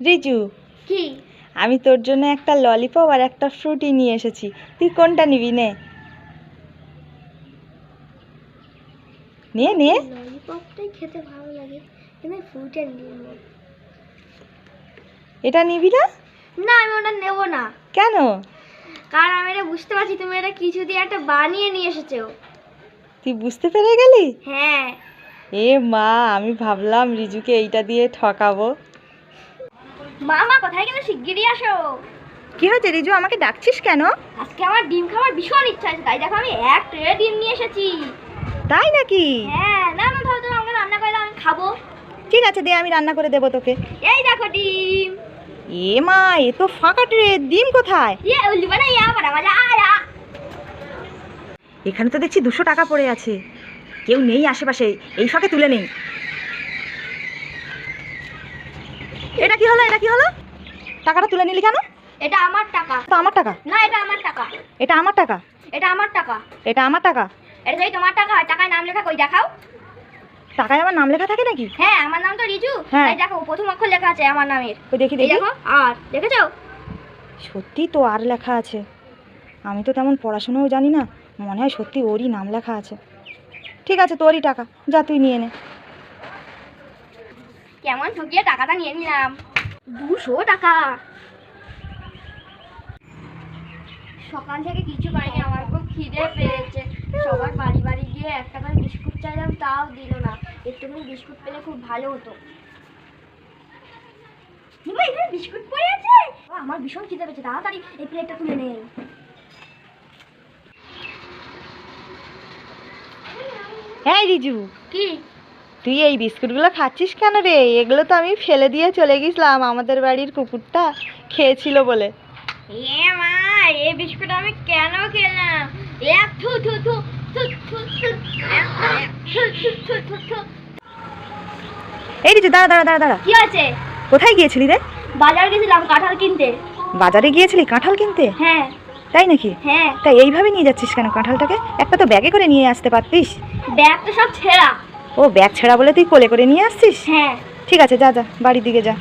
রিজু কি? আমি তোর জন্য একটা ললিপপ আর একটা ফ্রুটি নিয়ে এসেছি। তুই কোনটা নিবি নে? নে নে ললিপপটাই খেতে ভালো লাগে। কিন্তু ফ্রুটটা নিব এটা নিবি না? না আমি ওটা নেব না। কেন? কারণ আমি এটা বুঝতে পারছি তুমি এটা কিছু দিয়ে একটা বানিয়ে নিয়ে এসেছ। তুই বুঝতে পেরে গেলি? হ্যাঁ। এ মা আমি ভাবলাম রিজুকে এইটা দিয়ে ঠকাবো। মা মা কোথায় গেলে শিগগিরই আসো? কি হয়েছে রিজু? আমাকে ডাকছিস কেন? আজকে আমার ডিম খাওয়ার ভীষণ ইচ্ছা আছে তাই দেখো আমি এক ট্রে ডিম নিয়ে এসেছি। তাই নাকি? হ্যাঁ না আমি ভাবছিলাম আমাকে রান্না করে দাও, আমি খাব। ঠিক আছে দে আমি রান্না করে দেবো তোকে। এই দেখো ডিম। এ মা এ তো ফাঁকা ট্রে ডিম কোথায়? ইয়ে উল্লি বানা ইয়া বানা মজা আয়া। এখানে তো দেখছি দুশো টাকা পড়ে আছে। কেউ নেই আশেপাশে এই ফাঁকে তুলে নেই। এটা কি হলো? এটা কি হলো? টাকাটা তুলে নিলি কেন? এটা আমার টাকা। তো আমার টাকা? না এটা আমার টাকা। এটা আমার টাকা? এটা আমার টাকা। এটা আমার টাকা? এটা যদি তোমার টাকা হয় টাকায় নাম লেখা কই? দেখাও। টাকায় আমার নাম লেখা থাকে নাকি? হ্যাঁ আমার নাম তো রিজু। হ্যাঁ। দেখো প্রথম অক্ষর লেখা আছে আমার নামের। ওই দেখি দেখি। দেখো আর দেখেছ? সত্যি তো আর লেখা আছে। আমি তো তেমন পড়াশোনাও জানি না। মনে হয় সত্যি ওরই নাম লেখা আছে। ঠিক আছে তোরই টাকা। যা তুই নিয়ে নে। কেমন ঠকিয়ে টাকাটা নিয়ে নিলাম? দুশো টাকা। সকাল থেকে কিছু পাইনি আমার খুব খিদে পেয়েছে। সবার বাড়ি বাড়ি গিয়ে একটা করে বিস্কুট চাইলাম তাও দিল না। একটুখানি বিস্কুট পেলে খুব ভালো হতো। এখানে বিস্কুট পড়ে আছে? আমার ভীষণ খিদে পেয়েছে। তাড়াতাড়ি এই প্লেটটা তুলে নেই হ্যাঁ রিজু। কি? তুই এই বিস্কুটগুলো খাচ্ছিস কেন রে? এগুলো তো আমি ফেলে দিয়ে চলে গেছিলাম আমাদের বাড়ির কুকুরটা খেয়েছিল বলে। এ মা এই বিস্কুট আমি কেন খেলাম? এ থু থু থু থু থু থু এ, এ, থু, থু, থু, থু, থু। এই রিজু দাঁড়া দাঁড়া দাঁড়া দাঁড়া। কি আছে কোথায় গিয়েছিলি রে? বাজার গেছিলাম কাঁঠাল কিনতে। বাজারে গিয়েছিলি কাঁঠাল কিনতে? হ্যাঁ। তাই নাকি? হ্যাঁ। তাই এইভাবে নিয়ে যাচ্ছিস কেন কাঁঠালটাকে? একটা তো ব্যাগে করে নিয়ে আসতে পারতিস। ব্যাগ তো সব ছেঁড়া। ও ব্যাগ ছেড়া বলে তুই কোলে করে নিয়ে আসছিস হ্যাঁ ঠিক আছে যা যা বাড়ির দিকে যা